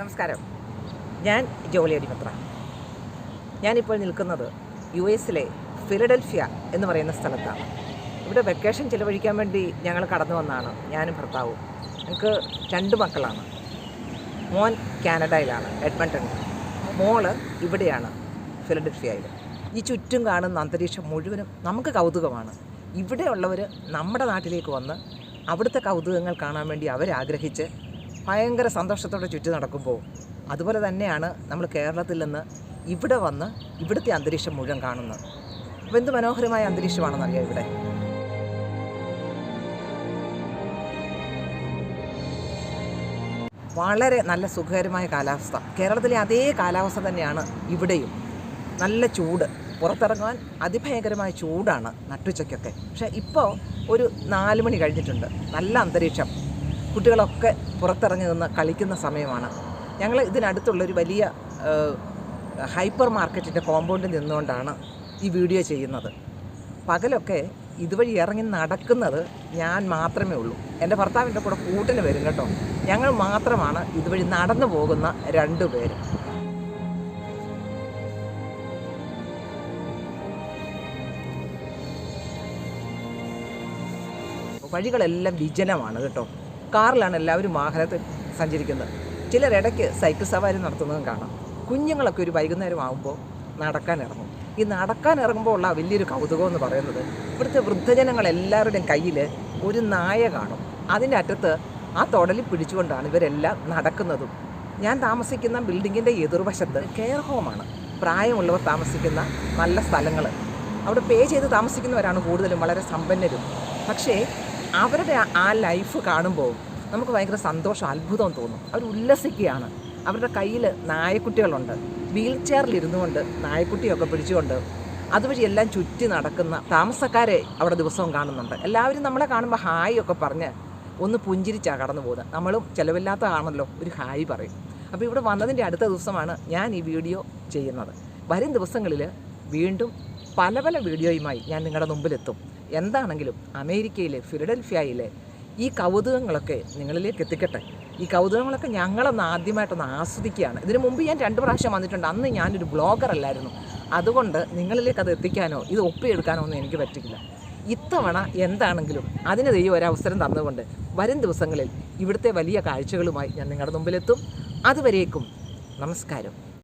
നമസ്കാരം. ഞാൻ ജോളി അടിമത്ര ഞാനിപ്പോൾ നിൽക്കുന്നത് യു എസിലെ ഫിലഡൽഫിയ എന്ന് പറയുന്ന സ്ഥലത്താണ്. ഇവിടെ വെക്കേഷൻ ചിലവഴിക്കാൻ വേണ്ടി ഞങ്ങൾ കടന്നു വന്നതാണ്. ഞാനും ഭർത്താവും. ഞങ്ങൾക്ക് രണ്ട് മക്കളാണ്. മോൻ കാനഡയിലാണ് എഡ്മണ്ടണിൽ. മോൾ ഇവിടെയാണ് ഫിലഡൽഫിയയിൽ ഈ ചുറ്റും കാണുന്ന അന്തരീക്ഷം മുഴുവനും നമുക്ക് കൗതുകമാണ്. ഇവിടെയുള്ളവർ നമ്മുടെ നാട്ടിലേക്ക് വന്ന് അവിടുത്തെ കൗതുകങ്ങൾ കാണാൻ വേണ്ടി അവരാഗ്രഹിച്ച് ഭയങ്കര സന്തോഷത്തോടെ ചുറ്റി നടക്കുമ്പോൾ അതുപോലെ തന്നെയാണ് നമ്മൾ കേരളത്തിൽ നിന്ന് ഇവിടെ വന്ന് ഇവിടുത്തെ അന്തരീക്ഷം മുഴുവൻ കാണുന്നത്. അപ്പോൾ എന്ത് മനോഹരമായ അന്തരീക്ഷമാണെന്നറിയാം ഇവിടെ. വളരെ നല്ല സുഖകരമായ കാലാവസ്ഥ. കേരളത്തിലെ അതേ കാലാവസ്ഥ തന്നെയാണ് ഇവിടെയും. നല്ല ചൂട്. പുറത്തിറങ്ങാൻ അതിഭയങ്കരമായ ചൂടാണ് നട്ടുച്ചയ്ക്കൊക്കെ. പക്ഷേ ഇപ്പോൾ ഒരു നാല് മണി കഴിഞ്ഞിട്ടുണ്ട്. നല്ല അന്തരീക്ഷം. കുട്ടികളൊക്കെ പുറത്തിറങ്ങി നിന്ന് കളിക്കുന്ന സമയമാണ്. ഞങ്ങൾ ഇതിനടുത്തുള്ളൊരു വലിയ ഹൈപ്പർ മാർക്കറ്റിന്റെ കോമ്പൗണ്ടിൽ നിന്നുകൊണ്ടാണ് ഈ വീഡിയോ ചെയ്യുന്നത്. പകലൊക്കെ ഇതുവഴി ഇറങ്ങി നടക്കുന്നത് ഞാൻ മാത്രമേ ഉള്ളൂ. എന്റെ ഭർത്താവിന്റെ കൂടെ കൂട്ടിന് വരും കേട്ടോ. ഞങ്ങൾ മാത്രമാണ് ഇതുവഴി നടന്നു പോകുന്ന രണ്ടു പേര്. വഴികളെല്ലാം വിജനമാണ് കേട്ടോ. കാറിലാണ് എല്ലാവരും വാഹനത്തിൽ സഞ്ചരിക്കുന്നത്. ചിലർ ഇടയ്ക്ക് സൈക്കിൾ സവാരി നടത്തുന്നതും കാണാം. കുഞ്ഞുങ്ങളൊക്കെ ഒരു വൈകുന്നേരം ആകുമ്പോൾ നടക്കാൻ ഇറങ്ങും ഈ നടക്കാൻ ഇറങ്ങുമ്പോൾ ഉള്ള വലിയൊരു കൗതുകം എന്ന് പറയുന്നത് ഇവിടുത്തെ വൃദ്ധജനങ്ങൾ എല്ലാവരുടെയും കയ്യിൽ ഒരു നായ കാണും. അതിന്റെ അറ്റത്ത് ആ തൊടലിൽ പിടിച്ചുകൊണ്ടാണ് ഇവരെല്ലാം നടക്കുന്നതും. ഞാൻ താമസിക്കുന്ന ബിൽഡിങ്ങിന്റെ എതിർവശത്ത് കെയർ ഹോമാണ്. പ്രായമുള്ളവർ താമസിക്കുന്ന നല്ല സ്ഥലങ്ങൾ. അവിടെ പേ ചെയ്ത് താമസിക്കുന്നവരാണ് കൂടുതലും വളരെ സമ്പന്നരും. പക്ഷേ അവരുടെ ആ- ലൈഫ് കാണുമ്പോൾ നമുക്ക് ഭയങ്കര സന്തോഷം അത്ഭുതം തോന്നും. അവർ ഉല്ലസിക്കുകയാണ്. അവരുടെ കയ്യിൽ നായക്കുട്ടികളുണ്ട്. വീൽ ചെയറിൽ ഇരുന്നുകൊണ്ട് നായക്കുട്ടിയൊക്കെ പിടിച്ചുകൊണ്ട് അതുവഴി എല്ലാം ചുറ്റി നടക്കുന്ന താമസക്കാരെ അവിടെ ദിവസവും കാണുന്നുണ്ട്. എല്ലാവരും നമ്മളെ കാണുമ്പോൾ ഹായ് ഒക്കെ പറഞ്ഞ് ഒന്ന് പുഞ്ചിരിച്ചാണ് കടന്നു പോകുന്നത് നമ്മളും ചിലവില്ലാത്തതാണല്ലോ ഒരു ഹായ് പറയും. അപ്പോൾ ഇവിടെ വന്നതിന്റെ അടുത്ത ദിവസമാണ് ഞാൻ ഈ വീഡിയോ ചെയ്യുന്നത്. വരും ദിവസങ്ങളിൽ വീണ്ടും പല പല വീഡിയോയുമായി ഞാൻ നിങ്ങളുടെ മുമ്പിലെത്തും. എന്താണെങ്കിലും അമേരിക്കയിലെ ഫിലഡൽഫിയയിലെ ഈ കൗതുകങ്ങളൊക്കെ നിങ്ങളിലേക്ക് എത്തിക്കട്ടെ. ഈ കൗതുകങ്ങളൊക്കെ ഞങ്ങളൊന്ന് ആദ്യമായിട്ടൊന്ന് ആസ്വദിക്കുകയാണ്. ഇതിനു മുമ്പ് ഞാൻ രണ്ട് പ്രാവശ്യം വന്നിട്ടുണ്ട്. അന്ന് ഞാനൊരു ബ്ലോഗർ അല്ലായിരുന്നു. അതുകൊണ്ട് നിങ്ങളിലേക്ക് അത് എത്തിക്കാനോ ഇത് ഒപ്പിയെടുക്കാനോ ഒന്നും എനിക്ക് പറ്റില്ല ഇത്തവണ എന്താണെങ്കിലും അതിന് ദൈവം ഒരവസരം തന്നുകൊണ്ട് വരും ദിവസങ്ങളിൽ ഇവിടുത്തെ വലിയ കാഴ്ചകളുമായി ഞാൻ നിങ്ങളുടെ മുമ്പിലെത്തും. അതുവരേക്കും നമസ്കാരം.